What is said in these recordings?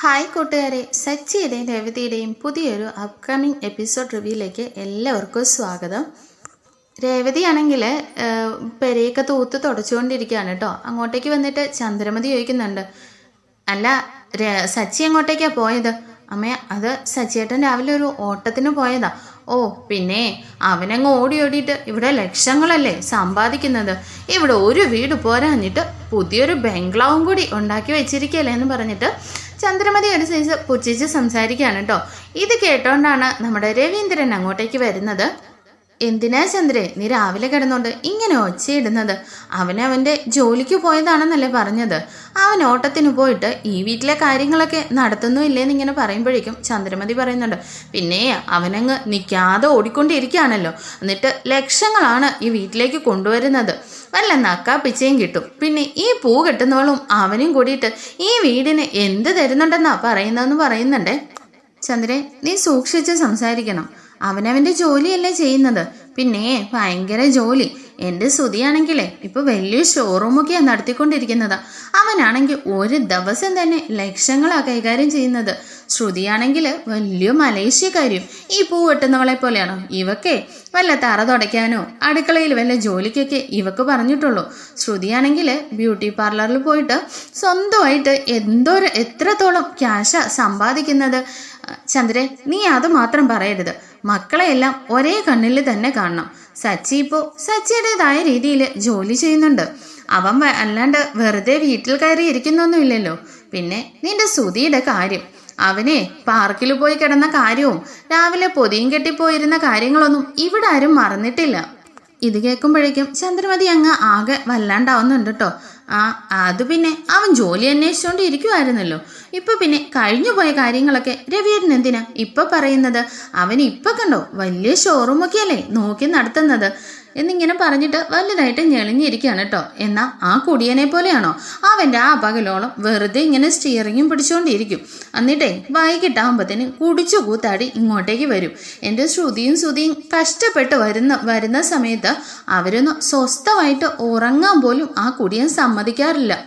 Hi കൂട്ടുകാരെ സച്ചിയുടെയും രേവതിയുടെയും പുതിയൊരു upcoming episode റിവ്യൂയിലേക്ക് എല്ലാവർക്കും സ്വാഗതം. രേവതിയാണെങ്കിൽ പെരയൊക്കെ തൂത്ത് തുടച്ചുകൊണ്ടിരിക്കുകയാണ് കേട്ടോ. അങ്ങോട്ടേക്ക് വന്നിട്ട് ചന്ദ്രമതി ചോദിക്കുന്നുണ്ട് അല്ല സച്ചി എങ്ങോട്ടേക്കാ പോയത്? അമ്മ അത് സച്ചിയേട്ടൻ രാവിലെ ഒരു ഓട്ടത്തിന് പോയതാ. ഓ പിന്നെ അവനങ്ങ് ഓടി ഓടിയിട്ട് ഇവിടെ ലക്ഷങ്ങളല്ലേ സമ്പാദിക്കുന്നത്? ഇവിടെ ഒരു വീട് പോരാഞ്ഞിട്ട് പുതിയൊരു ബംഗ്ലാവും കൂടി ഉണ്ടാക്കി വെച്ചിരിക്കല്ലേ എന്ന് പറഞ്ഞിട്ട് ചന്ദ്രമതി ഒരു പുച്ഛിച്ച് സംസാരിക്കുകയാണ് കേട്ടോ. ഇത് കേട്ടോണ്ടാണ് നമ്മുടെ രവീന്ദ്രൻ അങ്ങോട്ടേക്ക് വരുന്നത്. എന്തിനാ ചന്ദ്രേ നീ രാവിലെ കിടന്നോണ്ട് ഇങ്ങനെ ഒച്ചയിടുന്നത്? അവൻ അവന്റെ ജോലിക്ക് പോയതാണെന്നല്ലേ പറഞ്ഞത്. അവൻ ഓട്ടത്തിന് പോയിട്ട് ഈ വീട്ടിലെ കാര്യങ്ങളൊക്കെ നടത്തുന്നു ഇല്ലേന്ന് ഇങ്ങനെ പറയുമ്പോഴേക്കും ചന്ദ്രമതി പറയുന്നുണ്ട് പിന്നെ അവനങ്ങ് നിൽക്കാതെ ഓടിക്കൊണ്ടിരിക്കുകയാണല്ലോ. എന്നിട്ട് ലക്ഷങ്ങളാണ് ഈ വീട്ടിലേക്ക് കൊണ്ടുവരുന്നത്. വല്ല നക്കാ പിച്ചയും കിട്ടും. പിന്നെ ഈ പൂ കെട്ടുന്നവളും അവനും കൂടിയിട്ട് ഈ വീടിന് എന്ത് തരുന്നുണ്ടെന്നാ പറയുന്നതെന്ന് പറയുന്നുണ്ടേ? ചന്ദ്രൻ നീ സൂക്ഷിച്ച് സംസാരിക്കണം. അവനവന്റെ ജോലിയല്ലേ ചെയ്യുന്നത്? പിന്നെ ഭയങ്കര ജോലി. എന്റെ സ്തുതിയാണെങ്കിലേ ഇപ്പൊ വലിയ ഷോറൂമൊക്കെയാണ് നടത്തിക്കൊണ്ടിരിക്കുന്നത്. അവനാണെങ്കിൽ ഒരു ദിവസം തന്നെ ലക്ഷങ്ങളാ കൈകാര്യം ചെയ്യുന്നത്. ശ്രുതിയാണെങ്കിൽ വലിയ മലേഷ്യക്കാരിയും ഈ പൂ വെട്ടുന്നവളെ പോലെയാണോ? ഇവക്കെ വല്ല തറ തുടയ്ക്കാനോ അടുക്കളയിൽ വല്ല ജോലിക്കൊക്കെ ഇവക്ക് പറഞ്ഞിട്ടുള്ളൂ. ശ്രുതിയാണെങ്കിൽ ബ്യൂട്ടി പാർലറിൽ പോയിട്ട് സ്വന്തമായിട്ട് എന്തോ എത്രത്തോളം ക്യാഷാ സമ്പാദിക്കുന്നത്? ചന്ദ്രൻ നീ അത് മാത്രം പറയരുത്. മക്കളെയെല്ലാം ഒരേ കണ്ണിൽ തന്നെ കാണണം. സച്ചി ഇപ്പോൾ സച്ചിയുടേതായ രീതിയിൽ ജോലി ചെയ്യുന്നുണ്ട്. അവൻ അല്ലാണ്ട് വെറുതെ വീട്ടിൽ കയറി ഇരിക്കുന്നൊന്നുമില്ലല്ലോ. പിന്നെ നിന്റെ സുധിയുടെ കാര്യം. അവനെ പാർക്കിൽ പോയി കിടന്ന കാര്യവും രാവിലെ പൊതിയും കെട്ടിപ്പോയിരുന്ന കാര്യങ്ങളൊന്നും ഇവിടെ ആരും മറന്നിട്ടില്ല. ഇത് കേൾക്കുമ്പോഴേക്കും ചന്ദ്രമതി അങ്ങ് ആകെ വല്ലാണ്ടാവുന്നുണ്ട് കേട്ടോ ആ അത് പിന്നെ അവൻ ജോലി അന്വേഷിച്ചുകൊണ്ട് ഇരിക്കുമായിരുന്നല്ലോ ഇപ്പൊ പിന്നെ കഴിഞ്ഞു പോയ കാര്യങ്ങളൊക്കെ രവിയേട്ടൻ എന്തിനാ ഇപ്പൊ പറയുന്നത്? അവൻ ഇപ്പൊ കണ്ടോ വലിയ ഷോറൂമൊക്കെയല്ലേ നോക്കി നടത്തുന്നത്? എന്നിങ്ങനെ പറഞ്ഞിട്ട് വലുതായിട്ട് ഞെളിഞ്ഞിരിക്കുകയാണ് കേട്ടോ എന്നാൽ ആ കുടിയനെ പോലെയാണോ? അവന്റെ ആ പകലോളം വെറുതെ ഇങ്ങനെ സ്റ്റിയറിങ്ങും പിടിച്ചുകൊണ്ടിരിക്കും എന്നിട്ടേ വൈകിട്ടാകുമ്പത്തേന് കുടിച്ചു കൂത്താടി ഇങ്ങോട്ടേക്ക് വരും. എന്റെ ശ്രുതിയും ശ്രുതിയും കഷ്ടപ്പെട്ട് വരുന്ന വരുന്ന സമയത്ത് അവരൊന്ന് സ്വസ്ഥമായിട്ട് ഉറങ്ങാൻ പോലും ആ കുടിയൻ സമ്മതിക്കാറില്ല.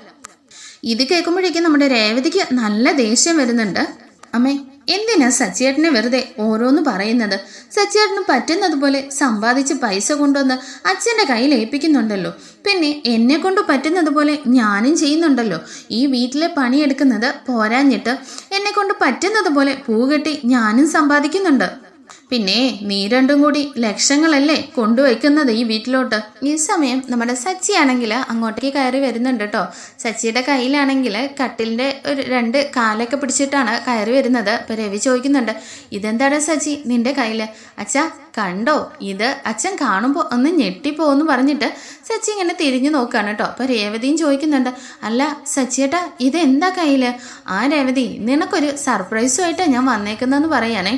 ഇത് കേൾക്കുമ്പോഴേക്കും നമ്മുടെ രേവതിക്ക് നല്ല ദേഷ്യം വരുന്നുണ്ട്. അമ്മേ എന്തിനാ സച്ചിയേട്ടനെ വെറുതെ ഓരോന്ന് പറയുന്നത്? സച്ചിയേട്ടന് പറ്റുന്നതുപോലെ സമ്പാദിച്ച് പൈസ കൊണ്ടുവന്ന് അച്ഛന്റെ കയ്യിൽ ഏൽപ്പിക്കുന്നുണ്ടല്ലോ. പിന്നെ എന്നെ കൊണ്ട് പറ്റുന്നതുപോലെ ഞാനും ചെയ്യുന്നുണ്ടല്ലോ. ഈ വീട്ടിലെ പണിയെടുക്കുന്നത് പോരാഞ്ഞിട്ട് എന്നെ കൊണ്ട് പറ്റുന്നതുപോലെ പൂകെട്ടി ഞാനും സമ്പാദിക്കുന്നുണ്ട്. പിന്നെ നീ രണ്ടും കൂടി ലക്ഷങ്ങളല്ലേ കൊണ്ടുവയ്ക്കുന്നത് ഈ വീട്ടിലോട്ട്? ഈ സമയം നമ്മുടെ സച്ചി ആണെങ്കിൽ അങ്ങോട്ടേക്ക് കയറി വരുന്നുണ്ട് കേട്ടോ സച്ചിയുടെ കയ്യിലാണെങ്കിൽ കട്ടിലിന്റെ ഒരു രണ്ട് കാലൊക്കെ പിടിച്ചിട്ടാണ് കയറി വരുന്നത്. അപ്പോൾ രവി ചോദിക്കുന്നുണ്ട് ഇതെന്താണ് സച്ചി നിന്റെ കയ്യിൽ അച്ഛാ കണ്ടോ ഇത് അച്ഛൻ കാണുമ്പോൾ ഒന്ന് ഞെട്ടിപ്പോന്ന് പറഞ്ഞിട്ട് സച്ചി ഇങ്ങനെ തിരിഞ്ഞു നോക്കുകയാണ് കേട്ടോ. അപ്പോൾ രേവതിയും ചോദിക്കുന്നുണ്ട് അല്ല സച്ചിയേട്ടാ ഇത് എന്താ കയ്യിൽ ആ രേവതി നിനക്കൊരു സർപ്രൈസുമായിട്ടാണ് ഞാൻ വന്നേക്കുന്നതെന്ന് പറയാനേ.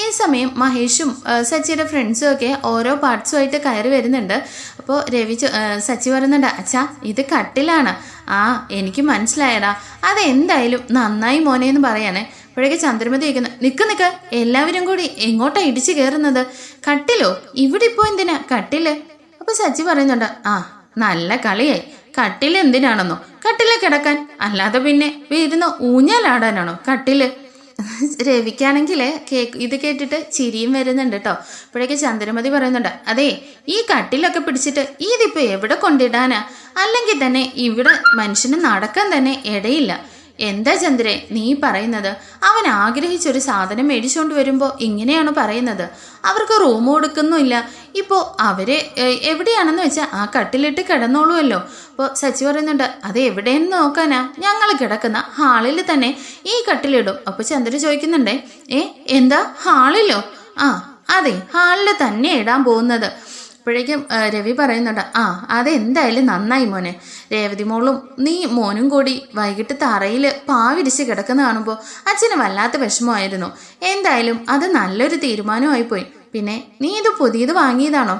ഈ സമയം മഹേഷും സച്ചിയുടെ ഫ്രണ്ട്സും ഒക്കെ ഓരോ പാർട്സുമായിട്ട് കയറി വരുന്നുണ്ട്. അപ്പോൾ രവി സച്ചി പറയുന്നുണ്ട് അച്ഛാ ഇത് കട്ടിലാണ്. ആ എനിക്ക് മനസ്സിലായടാ. അതെന്തായാലും നന്നായി മോനെ എന്ന് പറയാനേ. അപ്പോഴേക്ക് ചന്ദ്രമതി ചോദിക്കുന്നു നിക്ക് നിക്ക്. എല്ലാവരും കൂടി എങ്ങോട്ടാ ഇടിച്ചു കയറുന്നത് കട്ടിലോ? ഇവിടെ ഇപ്പോൾ എന്തിനാ? കട്ടിൽ. അപ്പൊ സച്ചി പറയുന്നുണ്ട് ആ നല്ല കളിയായി. കട്ടിൽ എന്തിനാണെന്നോ? കട്ടിൽ കിടക്കാൻ. അല്ലാതെ പിന്നെ ഇരുന്ന് ഊഞ്ഞാലാടാനാണോ കട്ടിൽ? രവിക്കാണെങ്കിൽ കേക്ക് ഇത് കേട്ടിട്ട് ചിരിയും വരുന്നുണ്ട് കേട്ടോ അപ്പോഴേക്ക് ചന്ദ്രമതി പറയുന്നുണ്ട് അതെ ഈ കട്ടിലൊക്കെ പിടിച്ചിട്ട് ഇതിപ്പോ എവിടെ കൊണ്ടിടാനാ? അല്ലെങ്കിൽ തന്നെ ഇവിടെ മനുഷ്യന് നടക്കാൻ തന്നെ ഇടയില്ല. എന്താ ചന്ദ്രേ നീ പറയുന്നത്? അവൻ ആഗ്രഹിച്ചൊരു സാധനം മേടിച്ചുകൊണ്ട് വരുമ്പോൾ ഇങ്ങനെയാണ് പറയുന്നത്? അവർക്ക് റൂം കൊടുക്കുന്നുമില്ല. ഇപ്പോൾ അവരെ എവിടെയാണെന്ന് വെച്ചാൽ ആ കട്ടിലിട്ട് കിടന്നോളുമല്ലോ അപ്പോൾ സച്ചി പറയുന്നുണ്ട് അത് എവിടെയെന്ന് നോക്കാനാ? ഞങ്ങൾ കിടക്കുന്ന ഹാളിൽ തന്നെ ഈ കട്ടിലിടും. അപ്പോൾ ചന്ദ്ര ചോദിക്കുന്നുണ്ടേ ഏ എന്താ? ഹാളിലോ? ആ അതെ ഹാളിൽ തന്നെ ഇടാൻ പോകുന്നത്. അപ്പോഴേക്കും രവി പറയുന്നുണ്ട് ആ അതെന്തായാലും നന്നായി മോനെ. രേവതി മോളും നീ മോനും കൂടി വൈകിട്ട് തറയിൽ പാവിരിച്ച് കിടക്കുന്ന കാണുമ്പോൾ അച്ഛന് വല്ലാത്ത വിഷമമായിരുന്നു. എന്തായാലും അത് നല്ലൊരു തീരുമാനമായി പോയി. പിന്നെ നീ ഇത് പുതിയത് വാങ്ങിയതാണോ?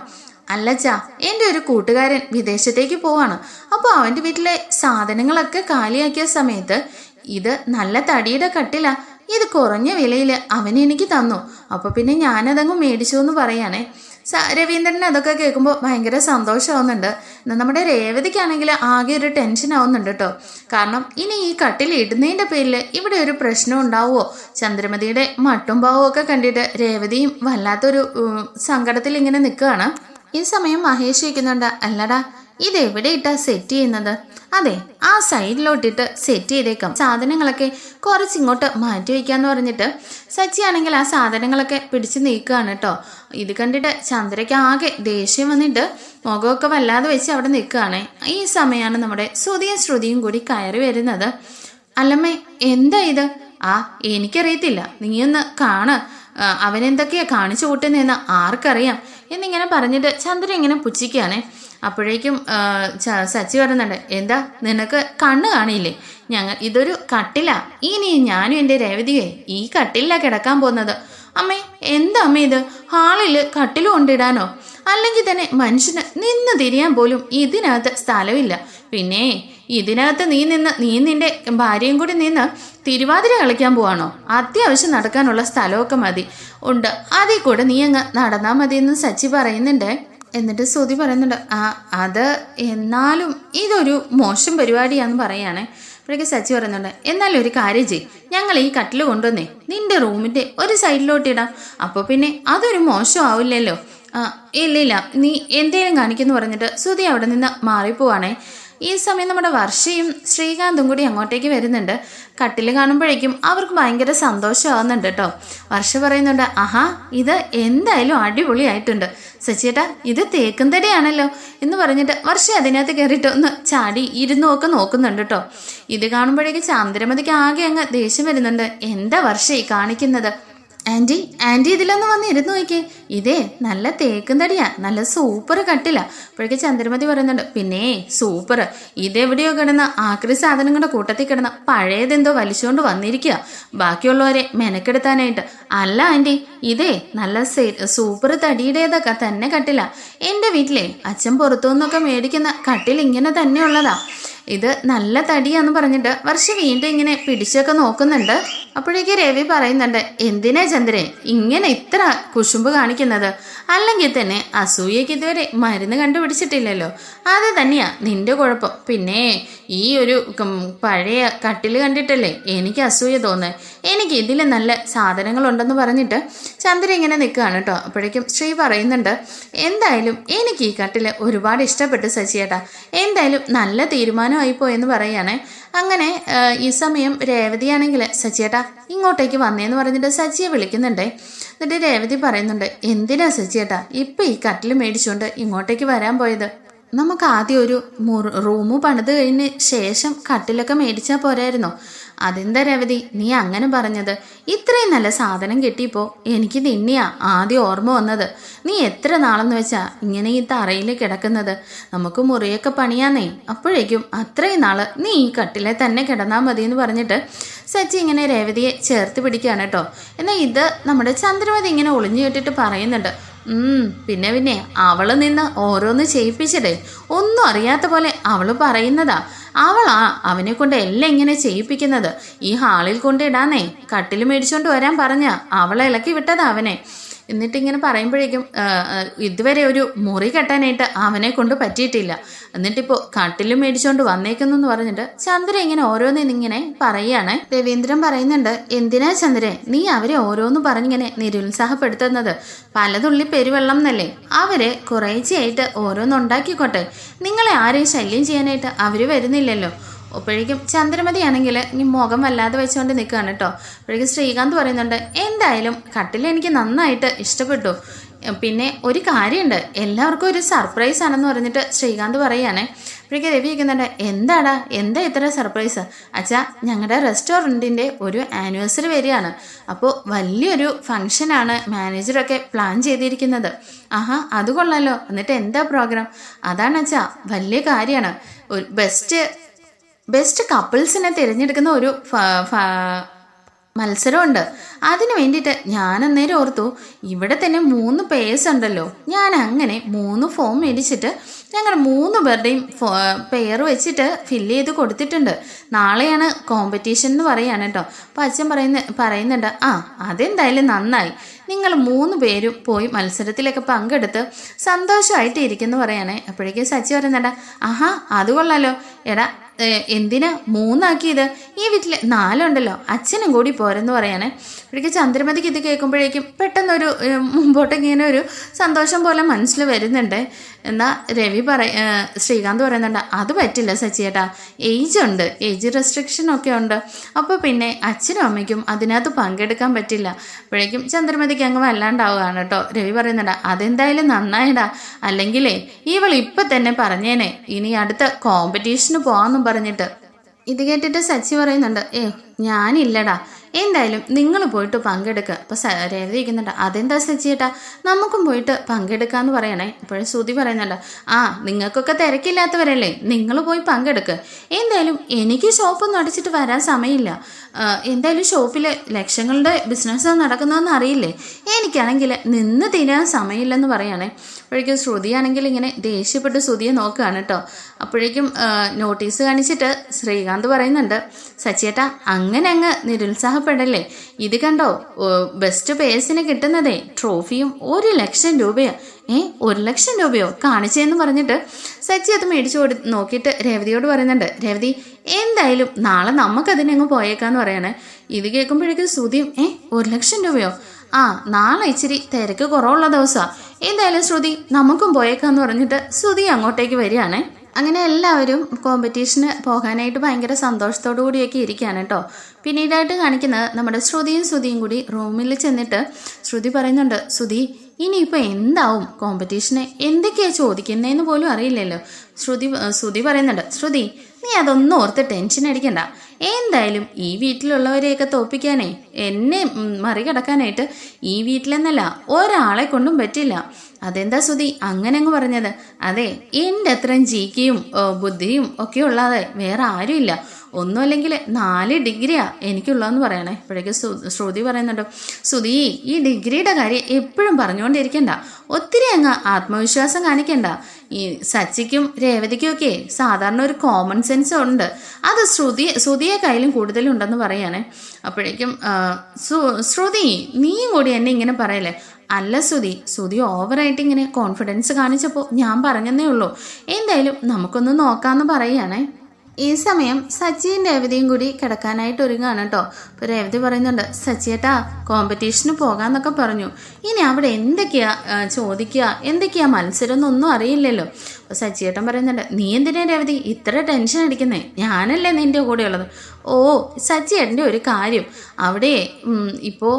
അല്ലച്ചാ എന്റെ ഒരു കൂട്ടുകാരൻ വിദേശത്തേക്ക് പോവാണ്. അപ്പോൾ അവന്റെ വീട്ടിലെ സാധനങ്ങളൊക്കെ കാലിയാക്കിയ സമയത്ത് ഇത് നല്ല തടിയുടെ കട്ടില. ഇത് കുറഞ്ഞ വിലയിൽ അവൻ എനിക്ക് തന്നു. അപ്പോൾ പിന്നെ ഞാനതങ്ങ് മേടിച്ചു എന്ന് പറയാനേ. രവീന്ദ്രൻ അതൊക്കെ കേൾക്കുമ്പോൾ ഭയങ്കര സന്തോഷമാവുന്നുണ്ട്. നമ്മുടെ രേവതിക്കാണെങ്കിൽ ആകെ ഒരു ടെൻഷൻ ആവുന്നുണ്ട് കേട്ടോ. കാരണം ഇനി ഈ കട്ടിൽ ഇടുന്നതിന്റെ പേരിൽ ഇവിടെ ഒരു പ്രശ്നം ഉണ്ടാവുമോ ചന്ദ്രമതിയുടെ മട്ടും ഭാവവും ഒക്കെ കണ്ടിട്ട് രേവതിയും വല്ലാത്തൊരു സങ്കടത്തിൽ ഇങ്ങനെ നിൽക്കുകയാണ്. ഈ സമയം മഹേഷ് ചോദിക്കുന്നുണ്ട് അല്ലടാ ഇതെവിടെ ഇട്ടാ സെറ്റ് ചെയ്യുന്നത്? അതെ ആ സൈഡിലോട്ടിട്ട് സെറ്റ് ചെയ്തേക്കാം. സാധനങ്ങളൊക്കെ കുറച്ചിങ്ങോട്ട് മാറ്റി വയ്ക്കാന്ന് പറഞ്ഞിട്ട് സച്ചിയാണെങ്കിൽ ആ സാധനങ്ങളൊക്കെ പിടിച്ച് നീക്കുകയാണ് കേട്ടോ ഇത് കണ്ടിട്ട് ചന്ദ്രയ്ക്ക് ആകെ ദേഷ്യം വന്നിട്ട് മുഖമൊക്കെ വല്ലാതെ വെച്ച് അവിടെ നിൽക്കുകയാണ്. ഈ സമയമാണ് നമ്മുടെ ശ്രുതിയും ശ്രുതിയും കൂടി കയറി വരുന്നത്. അല്ലമ്മേ എന്താ ഇത്? ആ എനിക്കറിയത്തില്ല. നീയൊന്ന് കാണ്. അവനെന്തൊക്കെയാ കാണിച്ചു കൂട്ടുന്നതെന്ന് ആർക്കറിയാം. എന്നിങ്ങനെ പറഞ്ഞിട്ട് ചന്ദ്ര ഇങ്ങനെ പുച്ഛിക്കുകയാണേ. അപ്പോഴേക്കും സച്ചി പറയുന്നുണ്ട് എന്താ നിനക്ക് കണ്ണ് കാണിയില്ലേ? ഞങ്ങൾ ഇതൊരു കട്ടില. ഇനി ഞാനും എന്റെ രേവതിയെ ഈ കട്ടിലാ കിടക്കാൻ പോകുന്നത്. അമ്മേ എന്താ അമ്മ ഇത്? ഹാളിൽ കട്ടിൽ കൊണ്ടിടാനോ? അല്ലെങ്കിൽ തന്നെ മനുഷ്യന് നിന്ന് തിരിയാൻ പോലും ഇതിനകത്ത് സ്ഥലമില്ല. പിന്നെ ഇതിനകത്ത് നീ നിന്ന് നീ നിന്റെ ഭാര്യയും കൂടി നിന്ന് തിരുവാതിര കളിക്കാൻ പോവാണോ? അത്യാവശ്യം നടക്കാനുള്ള സ്ഥലമൊക്കെ മതി. ഉണ്ട്. അതിൽ കൂടെ നീ അങ്ങ് നടന്നാൽ മതി എന്ന് സച്ചി പറയുന്നുണ്ട്. എന്നിട്ട് ശ്രുതി പറയുന്നുണ്ട് ആ അത് എന്നാലും ഇതൊരു മോശം പരിപാടിയാന്ന് പറയുകയാണേ അപ്പോഴേക്ക് സച്ചി പറയുന്നുണ്ട് എന്നാലും ഒരു കാര്യം ചെയ് ഞങ്ങൾ ഈ കട്ടിൽ കൊണ്ടുവന്നേ നിന്റെ റൂമിന്റെ ഒരു സൈഡിലോട്ട് ഇടാം. അപ്പോൾ പിന്നെ അതൊരു മോശം ആവില്ലല്ലോ. ഇല്ല ഇല്ല നീ എന്തേലും കാണിക്കുന്നു പറഞ്ഞിട്ട് ശ്രുതി അവിടെ നിന്ന് മാറിപ്പോവാണേ. ഈ സമയം നമ്മുടെ വർഷയും ശ്രീകാന്തും കൂടി അങ്ങോട്ടേക്ക് വരുന്നുണ്ട്. കട്ടിൽ കാണുമ്പോഴേക്കും അവർക്ക് ഭയങ്കര സന്തോഷമാവുന്നുണ്ട് കേട്ടോ. വർഷ പറയുന്നുണ്ട് ആഹാ ഇത് എന്തായാലും അടിപൊളിയായിട്ടുണ്ട്. സച്ചിയേട്ടാ ഇത് തേക്കും തടിയാണല്ലോ. എന്ന് പറഞ്ഞിട്ട് വർഷ അതിനകത്ത് കയറിയിട്ട് ഒന്ന് ചാടി ഇരുന്നൊക്കെ നോക്കുന്നുണ്ട് കേട്ടോ. ഇത് കാണുമ്പോഴേക്കും ചാന്ദ്രമതിക്ക് ആകെ അങ്ങ് ദേഷ്യം വരുന്നുണ്ട്. എന്താ വർഷ ഈ കാണിക്കുന്നത്? ആന്റി ആന്റി ഇതിലൊന്ന് വന്ന് ഇരുന്ന് നോക്കിയേ. ഇതേ നല്ല തേക്കും തടിയാ നല്ല സൂപ്പർ കട്ടില്ല അപ്പോഴേക്ക് ചന്ദ്രമതി പറയുന്നുണ്ട് പിന്നെ സൂപ്പർ. ഇതെവിടെയോ കിടന്ന ആക്രി സാധനങ്ങളുടെ കൂട്ടത്തിൽ കിടന്ന പഴയതെന്തോ വലിച്ചുകൊണ്ട് വന്നിരിക്കുക ബാക്കിയുള്ളവരെ മെനക്കെടുത്താനായിട്ട്. അല്ല ആന്റി ഇതേ നല്ല സൂപ്പർ തടിയുടേതൊക്കെ തന്നെ കട്ടില. എന്റെ വീട്ടിലെ അച്ഛൻ പുറത്തുനിന്നൊക്കെ മേടിക്കുന്ന കട്ടിൽ ഇങ്ങനെ തന്നെയുള്ളതാ. ഇത് നല്ല തടിയാന്ന് പറഞ്ഞിട്ട് വർഷ വീണ്ടും ഇങ്ങനെ പിടിച്ചൊക്കെ നോക്കുന്നുണ്ട്. അപ്പോഴേക്ക് രവി പറയുന്നുണ്ട് എന്തിനാ ചന്ദ്രൻ ഇങ്ങനെ ഇത്ര കുശുമ്പ് കാണിക്കുന്നത്? അല്ലെങ്കിൽ തന്നെ അസൂയക്ക് ഇതുവരെ മരുന്ന് കണ്ടുപിടിച്ചിട്ടില്ലല്ലോ. അത് തന്നെയാ നിന്റെ കുഴപ്പം. പിന്നെ ഈ ഒരു പഴയ കട്ടിൽ കണ്ടിട്ടല്ലേ എനിക്ക് അസൂയ തോന്നുന്നത് എനിക്ക് ഇതിൽ നല്ല സാധനങ്ങളുണ്ടെന്ന് പറഞ്ഞിട്ട് ചന്ദ്രൻ ഇങ്ങനെ നിൽക്കുകയാണ് കേട്ടോ. അപ്പോഴേക്കും ശ്രീ പറയുന്നുണ്ട് എന്തായാലും എനിക്ക് ഈ കട്ടിൽ ഒരുപാട് ഇഷ്ടപ്പെട്ടു സച്ചിയേട്ടാ. എന്തായാലും നല്ല തീരുമാനമായി പോയെന്ന് പറയുകയാണേ. അങ്ങനെ ഈ സമയം രേവതിയാണെങ്കിൽ സച്ചിയേട്ടാ ഇങ്ങോട്ടേക്ക് വന്നേന്ന് പറഞ്ഞിട്ട് സജിയെ വിളിക്കുന്നുണ്ടേ. എന്നിട്ട് രേവതി പറയുന്നുണ്ട് എന്തിനാ സച്ചിയേട്ടാ ഇപ്പം ഈ കട്ടിൽ മേടിച്ചുകൊണ്ട് ഇങ്ങോട്ടേക്ക് വരാൻ പോയത്? നമുക്ക് ആദ്യം ഒരു റൂമ് പണിത് കഴിഞ്ഞ് ശേഷം കട്ടിലൊക്കെ മേടിച്ചാൽ പോരായിരുന്നോ? അതെന്താ രവതി നീ അങ്ങനെ പറഞ്ഞത്. ഇത്രയും നല്ല സാധനം കിട്ടിയപ്പോൾ എനിക്ക് നിന്നെയാ ആദ്യം ഓർമ്മ വന്നത്. നീ എത്ര നാളെന്ന് വെച്ചാ ഇങ്ങനെ ഈ തറയിൽ കിടക്കുന്നത്. നമുക്ക് മുറിയൊക്കെ പണിയാന്നേ. അപ്പോഴേക്കും അത്രയും നാൾ നീ ഈ കട്ടിലെ തന്നെ കിടന്നാൽ മതി എന്ന് പറഞ്ഞിട്ട് സച്ചി ഇങ്ങനെ രേവതിയെ ചേർത്ത് പിടിക്കുകയാണ് കേട്ടോ. എന്നാൽ ഇത് നമ്മുടെ ചന്ദ്രമതി ഇങ്ങനെ ഒളിഞ്ഞു കേട്ടിട്ട് പറയുന്നുണ്ട്. പിന്നെ പിന്നെ അവൾ നിന്ന് ഓരോന്ന് ചെയ്യിപ്പിച്ചത് ഒന്നും അറിയാത്ത പോലെ അവൾ പറയുന്നതാ. അവളാ അവനെ കൊണ്ട് എല്ലാം ഇങ്ങനെ ചെയ്യിപ്പിക്കുന്നത്. ഈ ഹാളിൽ കൊണ്ടിടാന്നേ കട്ടിൽ മേടിച്ചോണ്ട് വരാൻ പറഞ്ഞ അവളെ ഇളക്കി വിട്ടതാ അവനെ. എന്നിട്ട് ഇങ്ങനെ പറയുമ്പോഴേക്കും ഇതുവരെ ഒരു മുറി കെട്ടാനായിട്ട് അവനെ കൊണ്ട് പറ്റിയിട്ടില്ല. എന്നിട്ടിപ്പോൾ കട്ടിലും മേടിച്ചുകൊണ്ട് വന്നേക്കുന്നു എന്ന് പറഞ്ഞിട്ട് ചന്ദ്ര ഇങ്ങനെ ഓരോന്നിങ്ങനെ പറയാണ്. രവീന്ദ്രൻ പറയുന്നുണ്ട് എന്തിനാ ചന്ദ്രൻ നീ അവരെ ഓരോന്ന് പറഞ്ഞിങ്ങനെ നിരുത്സാഹപ്പെടുത്തുന്നത്? പലതുള്ളി പെരുവെള്ളം എന്നല്ലേ? അവരെ കുറേശ്ശെയായിട്ട് ഓരോന്നുണ്ടാക്കിക്കോട്ടെ. നിങ്ങളെ ആരെയും ശല്യം ചെയ്യാനായിട്ട് അവർ വരുന്നില്ലല്ലോ. അപ്പോഴേക്കും ചന്ദ്രമതിയാണെങ്കിൽ ഇനി മുഖം വല്ലാതെ വെച്ചുകൊണ്ട് നിൽക്കുകയാണ് കേട്ടോ. അപ്പോഴേക്കും ശ്രീകാന്ത് പറയുന്നുണ്ട് എന്തായാലും കട്ടിൽ എനിക്ക് നന്നായിട്ട് ഇഷ്ടപ്പെട്ടു. പിന്നെ ഒരു കാര്യമുണ്ട് എല്ലാവർക്കും ഒരു സർപ്രൈസ് ആണെന്ന് പറഞ്ഞിട്ട് ശ്രീകാന്ത് പറയുകയാണേ. അപ്പോഴേക്കും രവി ഇരിക്കുന്നുണ്ട് എന്താടാ എന്താ ഇത്ര സർപ്രൈസ്? അച്ഛാ ഞങ്ങളുടെ റെസ്റ്റോറന്റിന്റെ ഒരു ആനിവേഴ്സറി വരികയാണ്. അപ്പോൾ വലിയൊരു ഫംഗ്ഷനാണ് മാനേജറൊക്കെ പ്ലാൻ ചെയ്തിരിക്കുന്നത്. ആഹാ അത് എന്നിട്ട് എന്താ പ്രോഗ്രാം? അതാണ് അച്ഛാ വലിയ കാര്യമാണ്. ബെസ്റ്റ് ബെസ്റ്റ് കപ്പിൾസിനെ തിരഞ്ഞെടുക്കുന്ന ഒരു മത്സരമുണ്ട്. അതിനു വേണ്ടിയിട്ട് ഞാൻ അന്നേരം ഓർത്തു ഇവിടെ തന്നെ മൂന്ന് പേഴ്സ് ഉണ്ടല്ലോ. ഞാൻ അങ്ങനെ മൂന്ന് ഫോം മേടിച്ചിട്ട് ഞങ്ങൾ മൂന്ന് പേരുടെയും പെയർ വെച്ചിട്ട് ഫില്ല് ചെയ്ത് കൊടുത്തിട്ടുണ്ട്. നാളെയാണ് കോമ്പറ്റീഷൻ എന്ന് പറയാണ് കേട്ടോ. അപ്പോൾ അച്ഛൻ പറയുന്ന പറയുന്നുണ്ട് ആ അതെന്തായാലും നന്നായി. നിങ്ങൾ മൂന്ന് പേരും പോയി മത്സരത്തിലൊക്കെ പങ്കെടുത്ത് സന്തോഷമായിട്ട് ഇരിക്കുന്നു പറയണേ. അപ്പോഴേക്കും സച്ചി പറയുന്നുണ്ട് ആഹാ അത് കൊള്ളാലോ. എടാ എന്തിനാ മൂന്നാക്കിയത്? ഈ വീട്ടിൽ നാലുണ്ടല്ലോ. അച്ഛനും കൂടി പോരെന്ന് പറയാനേ അപ്പോഴേക്കും ചന്ദ്രമതിക്ക് ഇത് കേൾക്കുമ്പോഴേക്കും പെട്ടെന്നൊരു ഏ, മുമ്പോട്ട് ഇങ്ങനെ ഒരു സന്തോഷം പോലെ മനസ്സിൽ വരുന്നുണ്ട്. എന്നാൽ രവി പറ ശ്രീകാന്ത് പറയുന്നുണ്ട് അത് പറ്റില്ല സച്ചിയേട്ടാ. ഏജ് ഉണ്ട് ഏജ് റെസ്ട്രിക്ഷൻ ഒക്കെ ഉണ്ട്. അപ്പോൾ പിന്നെ അച്ഛനും അമ്മയ്ക്കും അതിനകത്ത് പങ്കെടുക്കാൻ പറ്റില്ല. അപ്പോഴേക്കും ചന്ദ്രമതിക്ക് അങ്ങ് വല്ലാണ്ടാവുകയാണ് കേട്ടോ. രവി പറയുന്നുണ്ട് അതെന്തായാലും നന്നായിടാ. അല്ലെങ്കിലേ ഇവൾ ഇപ്പം തന്നെ പറഞ്ഞേനെ. ഇനി അടുത്ത കോമ്പറ്റീഷന് പോകാമെന്നും പറഞ്ഞിട്ട്. ഇത് കേട്ടിട്ട് സച്ചി പറയുന്നുണ്ട് ഏ ഞാനില്ലടാ. എന്തായാലും നിങ്ങൾ പോയിട്ട് പങ്കെടുക്കുക അപ്പോൾ രേവതി ഇരിക്കുന്നുണ്ട്. അതെന്താ സച്ചിയേട്ടാ? നമുക്കും പോയിട്ട് പങ്കെടുക്കാന്ന് പറയണേ. ഇപ്പോഴും ശ്രുതി പറയുന്നുണ്ട്. ആ നിങ്ങൾക്കൊക്കെ തിരക്കില്ലാത്തവരല്ലേ? നിങ്ങൾ പോയി പങ്കെടുക്കുക എന്തായാലും എനിക്ക് ഷോപ്പൊന്നും അടച്ചിട്ട് വരാൻ സമയമില്ല. എന്തായാലും ഷോപ്പിൽ ലക്ഷങ്ങളുടെ ബിസിനസ് നടക്കുന്നതെന്ന് അറിയില്ലേ? എനിക്കാണെങ്കിൽ നിന്ന് തിരാൻ സമയമില്ലെന്ന് പറയണേ. അപ്പോഴേക്കും ശ്രുതിയാണെങ്കിൽ ഇങ്ങനെ ദേഷ്യപ്പെട്ട് ശ്രുതിയെ നോക്കുകയാണ് കേട്ടോ. അപ്പോഴേക്കും നോട്ടീസ് കാണിച്ചിട്ട് ശ്രീകാന്ത് പറയുന്നുണ്ട് സച്ചിയേട്ടാ അങ്ങനെ അങ്ങ് നിരുത്സാഹപ്പെടല്ലേ? ഇത് കണ്ടോ? ബെസ്റ്റ് പേഴ്സിന് കിട്ടുന്നതേ. ട്രോഫിയും ഒരു ലക്ഷം രൂപയോ. ഏ ഒരു ലക്ഷം രൂപയോ? കാണിച്ചേന്ന് പറഞ്ഞിട്ട് സച്ചി അത് മേടിച്ചു കൊടു നോക്കിയിട്ട് രേവതിയോട് പറയുന്നുണ്ട്. രേവതി എന്തായാലും നാളെ നമുക്കതിനങ്ങ് പോയേക്കാന്ന് പറയണേ. ഇത് കേൾക്കുമ്പോഴേക്കും ശ്രുതിയും ഏ ഒരു ലക്ഷം രൂപയോ? ആ നാളെ ഇച്ചിരി തിരക്ക് കുറവുള്ള ദിവസമാണ് എന്തായാലും ശ്രുതി നമുക്കും പോയേക്കാന്ന് പറഞ്ഞിട്ട് ശ്രുതി അങ്ങോട്ടേക്ക് വരികയാണേ. അങ്ങനെ എല്ലാവരും കോമ്പറ്റീഷന് പോകാനായിട്ട് ഭയങ്കര സന്തോഷത്തോടു കൂടിയൊക്കെ ഇരിക്കുകയാണ് കേട്ടോ പിന്നീടായിട്ട് കാണിക്കുന്നത് നമ്മുടെ ശ്രുതിയും ശ്രുതിയും കൂടി റൂമിൽ ചെന്നിട്ട് ശ്രുതി പറയുന്നുണ്ട് ശ്രുതി ഇനിയിപ്പോൾ എന്താവും? കോമ്പറ്റീഷന് എന്തൊക്കെയാണ് ചോദിക്കുന്നതെന്ന് പോലും അറിയില്ലല്ലോ. ശ്രുതി ശ്രുതി പറയുന്നുണ്ട് ശ്രുതി നീ അതൊന്നും ഓർത്ത് ടെൻഷൻ അടിക്കണ്ട. എന്തായാലും ഈ വീട്ടിലുള്ളവരെയൊക്കെ തോപ്പിക്കാനേ എന്നെ മറികടക്കാനായിട്ട് ഈ വീട്ടിലെന്നല്ല ഒരാളെ കൊണ്ടും പറ്റില്ല. അതെന്താ സുതി അങ്ങനെ അങ്ങ് പറഞ്ഞത്. അതെ എന്റെ അത്രയും ജീക്കയും ബുദ്ധിയും ഒക്കെ ഉള്ളതെ. വേറെ ആരുമില്ല. ഒന്നുമല്ലെങ്കിൽ നാല് ഡിഗ്രിയാ എനിക്കുള്ളതെന്ന് പറയണേ. ഇപ്പോഴേക്ക് ശ്രുതി പറയുന്നുണ്ട് ശ്രുതി ഈ ഡിഗ്രിയുടെ കാര്യം എപ്പോഴും പറഞ്ഞുകൊണ്ടിരിക്കണ്ട. ഒത്തിരി അങ്ങ് ആത്മവിശ്വാസം കാണിക്കണ്ട. ഈ സച്ചിക്കും രേവതിക്കും ഒക്കെ സാധാരണ ഒരു കോമൺ സെൻസ് ഉണ്ട്. അത് ശ്രുതി ശ്രുതിയെ കയ്യിലും കൂടുതലുണ്ടെന്ന് പറയണേ. അപ്പോഴേക്കും ശ്രുതി നീയും കൂടി എന്നെ ഇങ്ങനെ പറയല്ലേ? അല്ല ശ്രുതി ശ്രുതി ഓവറായിട്ട് ഇങ്ങനെ കോൺഫിഡൻസ് കാണിച്ചപ്പോൾ ഞാൻ പറഞ്ഞതേ ഉള്ളൂ. എന്തായാലും നമുക്കൊന്ന് നോക്കാമെന്ന് പറയുകയാണേ ഈ സമയം സച്ചിയും രേവതിയും കൂടി കിടക്കാനായിട്ട് ഒരുങ്ങാണ് കേട്ടോ. അപ്പോൾ രേവതി പറയുന്നുണ്ട് സച്ചിയേട്ടാ കോമ്പറ്റീഷന് പോകാന്നൊക്കെ പറഞ്ഞു. ഇനി അവിടെ എന്തൊക്കെയാ ചോദിക്കുക? എന്തൊക്കെയാ മത്സരം എന്നൊന്നും അറിയില്ലല്ലോ. അപ്പോൾ സച്ചിയേട്ടൻ പറയുന്നുണ്ട് നീ എന്തിനാ രേവതി ഇത്ര ടെൻഷൻ അടിക്കുന്നേ? ഞാനല്ലേ നിന്റെ കൂടെയുള്ളത്. ഓ സച്ചിയേട്ടന്റെ ഒരു കാര്യം. അവിടെ ഇപ്പോൾ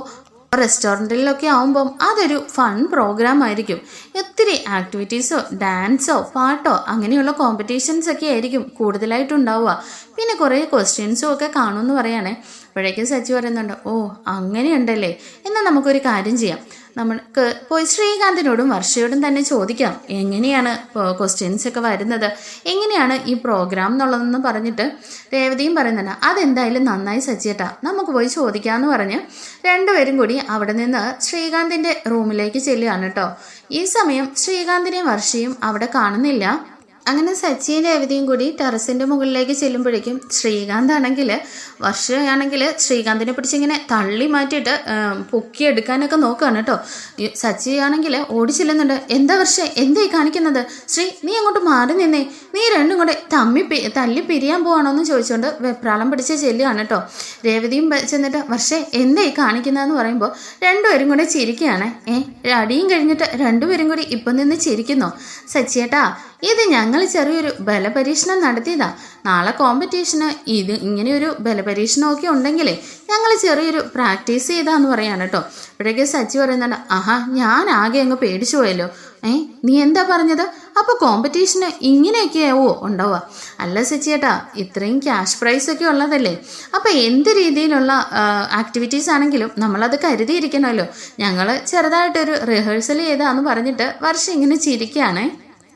റെസ്റ്റോറന്റിലൊക്കെ ആവുമ്പം അതൊരു ഫൺ പ്രോഗ്രാം ആയിരിക്കും. ഒത്തിരി ആക്ടിവിറ്റീസോ ഡാൻസോ പാട്ടോ അങ്ങനെയുള്ള കോമ്പറ്റീഷൻസ് ഒക്കെ ആയിരിക്കും കൂടുതലായിട്ടുണ്ടാവുക. പിന്നെ കുറേ ക്വസ്റ്റ്യൻസും ഒക്കെ കാണുമെന്ന് പറയണേ അപ്പോഴേക്കും സച്ചി പറയുന്നുണ്ട് ഓ അങ്ങനെയുണ്ടല്ലേ? എന്നാൽ നമുക്കൊരു കാര്യം ചെയ്യാം. നമുക്ക് പോയി ശ്രീകാന്തിനോടും വർഷയോടും തന്നെ ചോദിക്കാം എങ്ങനെയാണ് ക്വസ്റ്റ്യൻസ് ഒക്കെ വരുന്നത്? എങ്ങനെയാണ് ഈ പ്രോഗ്രാം എന്നുള്ളതെന്ന് പറഞ്ഞിട്ട് രേവതിയും പറയുന്നുണ്ട് അതെന്തായാലും നന്നായി സജ്ജേട്ടാ നമുക്ക് പോയി ചോദിക്കാമെന്ന് പറഞ്ഞ് രണ്ടുപേരും കൂടി അവിടെ നിന്ന് ശ്രീകാന്തിന്റെ റൂമിലേക്ക് ചെല്ലുകയാണ് കേട്ടോ. ഈ സമയം ശ്രീകാന്തിനെയും വർഷയും അവിടെ കാണുന്നില്ല. അങ്ങനെ സച്ചിയും രേവതിയും കൂടി ടെറസിന്റെ മുകളിലേക്ക് ചെല്ലുമ്പോഴേക്കും ശ്രീകാന്ത് ആണെങ്കിൽ വർഷയാണെങ്കിൽ ശ്രീകാന്തിനെ പിടിച്ചിങ്ങനെ തള്ളി മാറ്റിയിട്ട് പൊക്കിയെടുക്കാനൊക്കെ നോക്കുകയാണ് കേട്ടോ. സച്ചി ആണെങ്കിൽ ഓടി ചെല്ലുന്നുണ്ട്. എന്താ വർഷ എന്തായി കാണിക്കുന്നത്? ശ്രീ നീ അങ്ങോട്ട് മാറി നിന്നേ. നീ രണ്ടും കൂടെ തമ്മി തല്ലി പിരിയാൻ പോവാണോ എന്ന് ചോദിച്ചുകൊണ്ട് വെപ്രാളം പിടിച്ച് ചെല്ലുകയാണ് കേട്ടോ. രേവതിയും ചെന്നിട്ട് വർഷേ എന്തായി കാണിക്കുന്നതെന്ന് പറയുമ്പോൾ രണ്ടുപേരും കൂടെ ചിരിക്കുകയാണ്. ഏ അടിയും കഴിഞ്ഞിട്ട് രണ്ടുപേരും കൂടി ഇപ്പം നിന്ന് ചിരിക്കുന്നു? സച്ചിയേട്ടാ ഇത് ഞങ്ങൾ ചെറിയൊരു ബലപരീക്ഷണം നടത്തിയതാ. നാളെ കോമ്പറ്റീഷന് ഇത് ഇങ്ങനെയൊരു ബലപരീക്ഷണമൊക്കെ ഉണ്ടെങ്കിലേ ഞങ്ങൾ ചെറിയൊരു പ്രാക്ടീസ് ചെയ്താന്ന് പറയാണ് കേട്ടോ ഇവിടേക്ക് സച്ചി പറയുന്നുണ്ട് ആഹാ ഞാൻ ആകെ അങ്ങ് പേടിച്ചു പോയല്ലോ. ഏ നീ എന്താ പറഞ്ഞത്? അപ്പോൾ കോമ്പറ്റീഷന് ഇങ്ങനെയൊക്കെയാവോ ഉണ്ടാവുക. അല്ല സച്ചിയേട്ടാ ഇത്രയും ക്യാഷ് പ്രൈസ് ഒക്കെ ഉള്ളതല്ലേ. അപ്പോൾ എന്ത് രീതിയിലുള്ള ആക്ടിവിറ്റീസ് ആണെങ്കിലും നമ്മളത് കരുതിയിരിക്കണമല്ലോ. ഞങ്ങൾ ചെറുതായിട്ടൊരു റിഹേഴ്സൽ ചെയ്താന്ന് പറഞ്ഞിട്ട് വർഷം ഇങ്ങനെ ചിരിക്കുകയാണേ.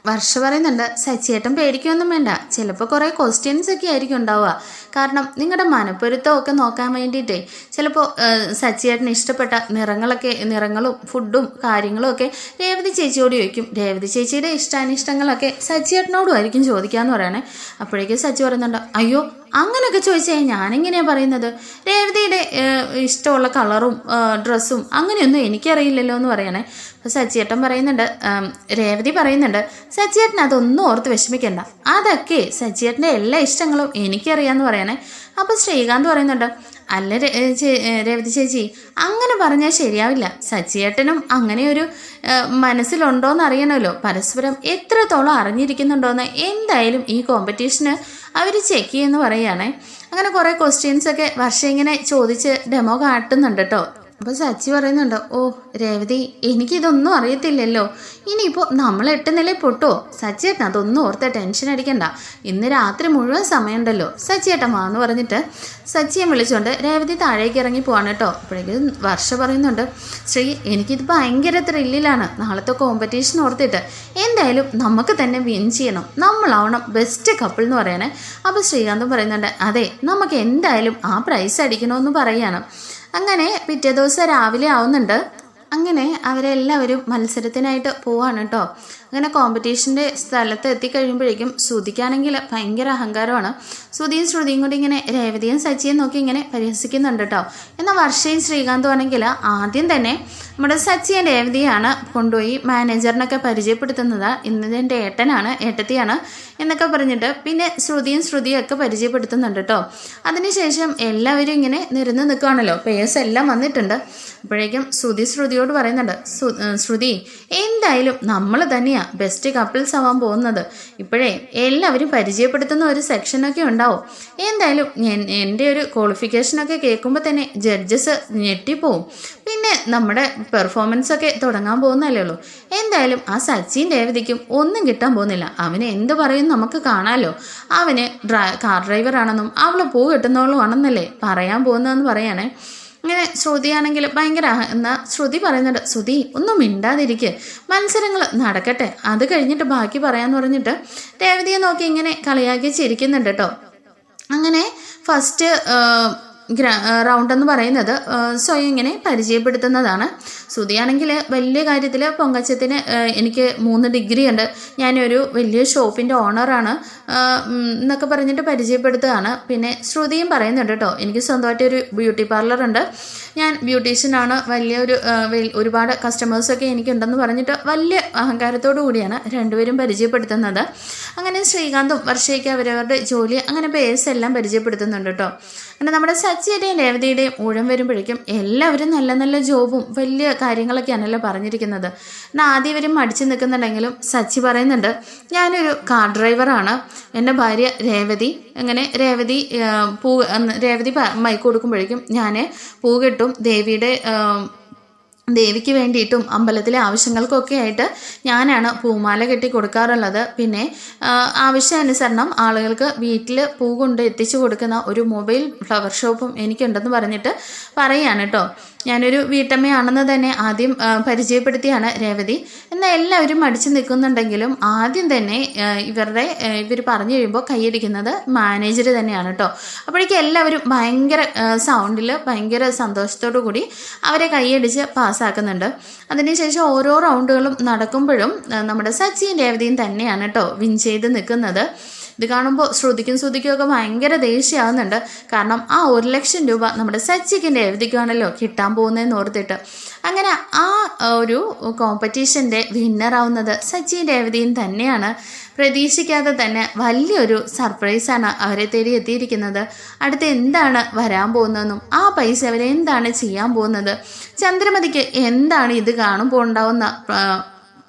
വർഷ പറയുന്നുണ്ട് സച്ചിയേട്ടൻ പേടിക്കൊന്നും വേണ്ട. ചിലപ്പോൾ കുറേ ക്വസ്റ്റ്യൻസ് ഒക്കെ ആയിരിക്കും ഉണ്ടാവുക. കാരണം നിങ്ങളുടെ മനപ്പൊരുത്തമൊക്കെ നോക്കാൻ വേണ്ടിയിട്ടേ. ചിലപ്പോൾ സച്ചിയേട്ടന് ഇഷ്ടപ്പെട്ട നിറങ്ങളൊക്കെ നിറങ്ങളും ഫുഡും കാര്യങ്ങളും ഒക്കെ രേവതി ചേച്ചിയോട് ചോദിക്കും. രേവതി ചേച്ചിയുടെ ഇഷ്ടാനിഷ്ടങ്ങളൊക്കെ സച്ചിയേട്ടനോടും ആയിരിക്കും ചോദിക്കാന്ന് പറയണേ. അപ്പോഴേക്കും സച്ചി പറയുന്നുണ്ട് അയ്യോ അങ്ങനെയൊക്കെ ചോദിച്ചാൽ ഞാനെങ്ങനെയാണ് പറയുന്നത്. രേവതിയുടെ ഇഷ്ടമുള്ള കളറും ഡ്രസ്സും അങ്ങനെയൊന്നും എനിക്കറിയില്ലല്ലോ എന്ന് പറയണേ. അപ്പോൾ സച്ചിയേട്ടൻ പറയുന്നുണ്ട് രേവതി പറയുന്നുണ്ട് സച്ചിയേട്ടൻ അതൊന്നും ഓർത്ത് വിഷമിക്കണ്ട. അതൊക്കെ സച്ചിയേട്ടന്റെ എല്ലാ ഇഷ്ടങ്ങളും എനിക്കറിയാമെന്ന് പറയണേ. അപ്പോൾ ശ്രീകാന്ത് പറയുന്നുണ്ട് അല്ല രേവതി ചേച്ചി അങ്ങനെ പറഞ്ഞാൽ ശരിയാവില്ല. സച്ചിയേട്ടനും അങ്ങനെ ഒരു മനസ്സിലുണ്ടോയെന്ന് അറിയണമല്ലോ. പരസ്പരം എത്രത്തോളം അറിഞ്ഞിരിക്കുന്നുണ്ടോയെന്ന് എന്തായാലും ഈ കോമ്പറ്റീഷന് അവർ ചെക്ക് ചെയ്യുമെന്ന് പറയുകയാണേ. അങ്ങനെ കുറേ ക്വസ്റ്റ്യൻസ് ഒക്കെ വർഷം ഇങ്ങനെ ചോദിച്ച് ഡെമോ കാട്ടുന്നുണ്ട് കേട്ടോ അപ്പോൾ സച്ചി പറയുന്നുണ്ട് ഓ രേവതി എനിക്കിതൊന്നും അറിയത്തില്ലല്ലോ. ഇനിയിപ്പോൾ നമ്മൾ എട്ട് നില പൊട്ടോ? സച്ചിയേട്ടൻ അതൊന്നും ഓർത്ത് ടെൻഷൻ അടിക്കണ്ട. ഇന്ന് രാത്രി മുഴുവൻ സമയമുണ്ടല്ലോ. സച്ചിയേട്ടൻ വാന്ന് പറഞ്ഞിട്ട് സച്ചിയെ വിളിച്ചുകൊണ്ട് രേവതി താഴേക്ക് ഇറങ്ങി പോവാണ് കേട്ടോ. അപ്പോഴേക്കും വർഷ പറയുന്നുണ്ട് ശ്രീ എനിക്കിത് ഭയങ്കര ത്രില്ലിലാണ് നാളത്തെ കോമ്പറ്റീഷൻ ഓർത്തിട്ട് എന്തായാലും നമുക്ക് തന്നെ വിൻ ചെയ്യണം. നമ്മളാവണം ബെസ്റ്റ് കപ്പിൾ എന്ന് പറയണേ. അപ്പോൾ ശ്രീകാന്തും പറയുന്നുണ്ട് അതെ നമുക്ക് എന്തായാലും ആ പ്രൈസ് അടിക്കണമെന്ന് പറയാണ്. അങ്ങനെ പിറ്റേ ദിവസം രാവിലെ ആവുന്നുണ്ട്. അങ്ങനെ അവരെല്ലാവരും മത്സരത്തിനായിട്ട് പോവാണ് കേട്ടോ അങ്ങനെ കോമ്പറ്റീഷന്റെ സ്ഥലത്ത് എത്തിക്കഴിയുമ്പോഴേക്കും ശ്രുതിക്കാണെങ്കിൽ ഭയങ്കര അഹങ്കാരമാണ്. ശ്രുതിയും ശ്രുതിയും കൂടി ഇങ്ങനെ രേവതിയും സച്ചിയും നോക്കി ഇങ്ങനെ പരിഹസിക്കുന്നുണ്ട് കേട്ടോ എന്നാൽ വർഷയും ശ്രീകാന്തും ആണെങ്കിൽ ആദ്യം തന്നെ നമ്മുടെ സച്ചിയും രേവതിയാണ് കൊണ്ടുപോയി മാനേജറിനൊക്കെ പരിചയപ്പെടുത്തുന്നത്. ഇന്ന് എന്റെ ഏട്ടനാണ് ഏട്ടത്തിയാണ് എന്നൊക്കെ പറഞ്ഞിട്ട് പിന്നെ ശ്രുതിയും ശ്രുതിയും ഒക്കെ പരിചയപ്പെടുത്തുന്നുണ്ട് കേട്ടോ. അതിനുശേഷം എല്ലാവരും ഇങ്ങനെ നിരന്ന് നിൽക്കുകയാണല്ലോ. പേഴ്സ് എല്ലാം വന്നിട്ടുണ്ട്. അപ്പോഴേക്കും ശ്രുതി ശ്രുതിയോട് പറയുന്നുണ്ട് ശ്രുതി എന്തായാലും നമ്മൾ തന്നെയാണ് ബെസ്റ്റ് കപ്പിൾസ് ആവാൻ പോകുന്നത്. ഇപ്പോഴേ എല്ലാവരും പരിചയപ്പെടുത്തുന്ന ഒരു സെക്ഷനൊക്കെ ഉണ്ടാവും. എന്തായാലും എന്റെ ഒരു ക്വാളിഫിക്കേഷനൊക്കെ കേൾക്കുമ്പോൾ തന്നെ ജഡ്ജസ് ഞെട്ടിപ്പോവും. പിന്നെ നമ്മുടെ പെർഫോമൻസ് ഒക്കെ തുടങ്ങാൻ പോകുന്നല്ലേ ഉള്ളൂ. എന്തായാലും ആ സച്ചിൻ രേവതിക്കും ഒന്നും കിട്ടാൻ പോകുന്നില്ല. അവന് എന്ത് പറയും നമുക്ക് കാണാമല്ലോ അവന് ഡ്രൈ കാർ ഡ്രൈവറാണെന്നും അവൾ പൂ കിട്ടുന്നവളുമാണെന്നല്ലേ പറയാൻ പോകുന്നതെന്ന് പറയണേ. ഇങ്ങനെ ശ്രുതിയാണെങ്കിൽ ഭയങ്കര എന്നാ ശ്രുതി പറയുന്നുണ്ട് ശ്രുതി ഒന്നും മിണ്ടാതിരിക്കുക മത്സരങ്ങൾ നടക്കട്ടെ. അത് കഴിഞ്ഞിട്ട് ബാക്കി പറയാന്ന് പറഞ്ഞിട്ട് രേവതിയെ നോക്കി ഇങ്ങനെ കളിയാക്കി ചിരിക്കുന്നുണ്ട് കേട്ടോ അങ്ങനെ ഫസ്റ്റ് റൗണ്ട് എന്ന് പറയുന്നത് സ്വയം ഇങ്ങനെ പരിചയപ്പെടുത്തുന്നതാണ്. ശ്രുതിയാണെങ്കിൽ വലിയ കാര്യത്തിൽ പൊങ്കച്ചത്തിന് എനിക്ക് മൂന്ന് ഡിഗ്രി ഉണ്ട്. ഞാനൊരു വലിയ ഷോപ്പിന്റെ ഓണറാണ് എന്നൊക്കെ പറഞ്ഞിട്ട് പരിചയപ്പെടുത്തുകയാണ്. പിന്നെ ശ്രുതിയും പറയുന്നുണ്ട് കേട്ടോ എനിക്ക് സ്വന്തമായിട്ട് ഒരു ബ്യൂട്ടി പാർലറുണ്ട് ഞാൻ ബ്യൂട്ടീഷ്യനാണ് വലിയൊരു ഒരുപാട് കസ്റ്റമേഴ്സൊക്കെ എനിക്കുണ്ടെന്ന് പറഞ്ഞിട്ട് വലിയ അഹങ്കാരത്തോടു കൂടിയാണ് രണ്ടുപേരും പരിചയപ്പെടുത്തുന്നത്. അങ്ങനെ ശ്രീകാന്തും വർഷയ്ക്ക് അവരവരുടെ ജോലി അങ്ങനെ പേഴ്സ് എല്ലാം പരിചയപ്പെടുത്തുന്നുണ്ട് കേട്ടോ. അങ്ങനെ നമ്മുടെ സച്ചിയുടെയും രേവതിയുടെയും ഊഴം വരുമ്പോഴേക്കും എല്ലാവരും നല്ല നല്ല ജോബും വലിയ കാര്യങ്ങളൊക്കെയാണല്ലോ പറഞ്ഞിരിക്കുന്നത്. ആദ്യം ഇവരും മടിച്ചു നിൽക്കുന്നുണ്ടെങ്കിലും സച്ചി പറയുന്നുണ്ട് ഞാനൊരു കാർ ഡ്രൈവറാണ്. എന്റെ ഭാര്യ രേവതി. അങ്ങനെ രേവതി പൂ രേവതി മൈക്ക് കൊടുക്കുമ്പോഴേക്കും ഞാൻ പൂ കെട്ടും. ദേവിയുടെ ദേവിക്ക് വേണ്ടിയിട്ടും അമ്പലത്തിലെ ആവശ്യങ്ങൾക്കൊക്കെ ആയിട്ട് ഞാനാണ് പൂമാല കെട്ടി കൊടുക്കാറുള്ളത്. പിന്നെ ആവശ്യാനുസരണം ആളുകൾക്ക് വീട്ടിൽ പൂ കൊണ്ട് എത്തിച്ചു കൊടുക്കുന്ന ഒരു മൊബൈൽ ഫ്ലവർ ഷോപ്പും എനിക്കുണ്ടെന്ന് പറഞ്ഞിട്ട് പറയാണ് കേട്ടോ. ഞാനൊരു വീട്ടമ്മയാണെന്ന് തന്നെ ആദ്യം പരിചയപ്പെടുത്തിയാണ് രേവതി. എന്നാൽ എല്ലാവരും മടിച്ചു നിൽക്കുന്നുണ്ടെങ്കിലും ആദ്യം തന്നെ ഇവരുടെ ഇവർ പറഞ്ഞു കഴിയുമ്പോൾ കൈയടിക്കുന്നത് മാനേജർ തന്നെയാണ് കേട്ടോ. അപ്പോഴേക്കും എല്ലാവരും ഭയങ്കര സൗണ്ടിൽ ഭയങ്കര സന്തോഷത്തോടു കൂടി അവരെ കൈയടിച്ച് പാസ്സാക്കുന്നുണ്ട്. അതിനുശേഷം ഓരോ റൗണ്ടുകളും നടക്കുമ്പോഴും നമ്മുടെ സച്ചിൻ രേവതിയും തന്നെയാണ് കേട്ടോ വിൻ ചെയ്ത് നിൽക്കുന്നത്. ഇത് കാണുമ്പോൾ ശ്രുതിക്കും ശ്രുതിക്കും ഒക്കെ ഭയങ്കര ദേഷ്യമാകുന്നുണ്ട് കാരണം ആ ഒരു ലക്ഷം രൂപ നമ്മുടെ സച്ചിക്കിന്റെ എഴുതിക്കാണല്ലോ കിട്ടാൻ പോകുന്നതെന്ന് ഓർത്തിട്ട്. അങ്ങനെ ആ ഒരു കോമ്പറ്റീഷന്റെ വിന്നറാവുന്നത് സച്ചിന്റെ എഴുതിയും തന്നെയാണ്. പ്രതീക്ഷിക്കാതെ തന്നെ വലിയൊരു സർപ്രൈസാണ് അവരെ തേടി എത്തിയിരിക്കുന്നത്. അടുത്ത് എന്താണ് വരാൻ പോകുന്നതെന്നും ആ പൈസ അവരെ എന്താണ് ചെയ്യാൻ പോകുന്നത്? ചന്ദ്രമതിക്ക് എന്താണ് ഇത് കാണുമ്പോൾ ഉണ്ടാവുന്ന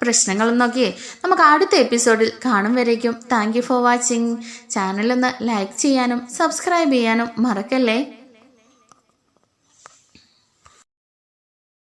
പ്രശ്നങ്ങളെന്നൊക്കെ നമുക്ക് അടുത്ത എപ്പിസോഡിൽ കാണും വരേക്കും. താങ്ക് യു ഫോർ വാച്ചിങ് ചാനലൊന്ന് ലൈക്ക് ചെയ്യാനും സബ്സ്ക്രൈബ് ചെയ്യാനും മറക്കല്ലേ?